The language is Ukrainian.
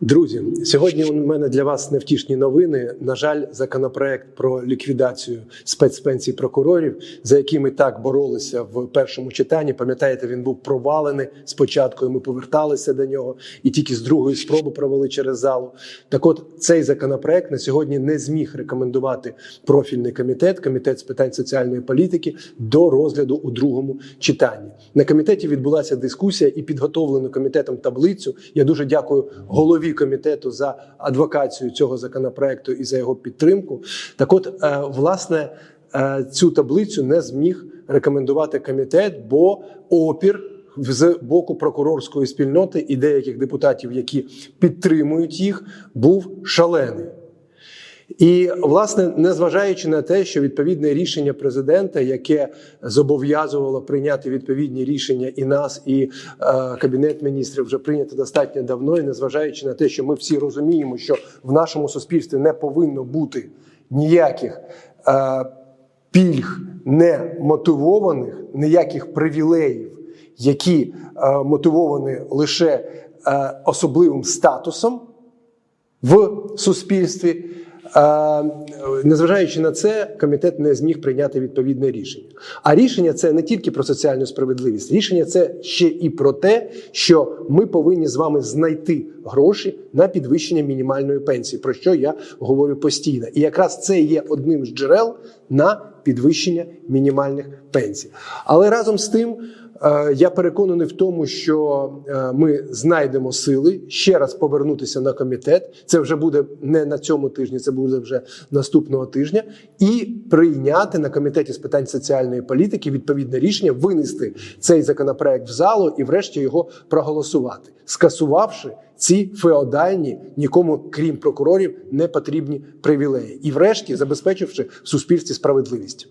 Друзі, сьогодні у мене для вас невтішні новини. На жаль, законопроект про ліквідацію спецпенсій прокурорів, за який ми так боролися в першому читанні. Пам'ятаєте, він був провалений спочатку. і Ми поверталися до нього, і тільки з другої спроби провели через залу. Так, от цей законопроект на сьогодні не зміг рекомендувати профільний комітет, комітет з питань соціальної політики, до розгляду у другому читанні. На комітеті відбулася дискусія і підготовлену комітетом таблицю. Я дуже дякую голові комітету за адвокацію цього законопроекту і за його підтримку. Так, от, е, власне, е, цю таблицю не зміг рекомендувати комітет, бо опір. З боку прокурорської спільноти і деяких депутатів, які підтримують їх, був шалений. І, власне, незважаючи на те, що відповідне рішення президента, яке зобов'язувало прийняти відповідні рішення і нас, і е, кабінет міністрів вже прийнято достатньо давно, і незважаючи на те, що ми всі розуміємо, що в нашому суспільстві не повинно бути ніяких е, пільг немотивованих, ніяких привілеїв, які е, мотивовані лише е, особливим статусом в суспільстві. Незважаючи на це, комітет не зміг прийняти відповідне рішення. А рішення це не тільки про соціальну справедливість, рішення це ще і про те, що ми повинні з вами знайти гроші на підвищення мінімальної пенсії, про що я говорю постійно. І якраз це є одним з джерел на підвищення мінімальних пенсій. Але разом з тим. Е, Я переконаний в тому, що е, ми знайдемо сили ще раз повернутися на комітет. Це вже буде не на цьому тижні, це буде вже наступного тижня, і прийняти на комітеті з питань соціальної політики відповідне рішення, винести цей законопроект в залу і, врешті, його проголосувати, скасувавши ці феодальні, нікому крім прокурорів, не потрібні привілеї, і, врешті, забезпечивши в суспільстві справедливість.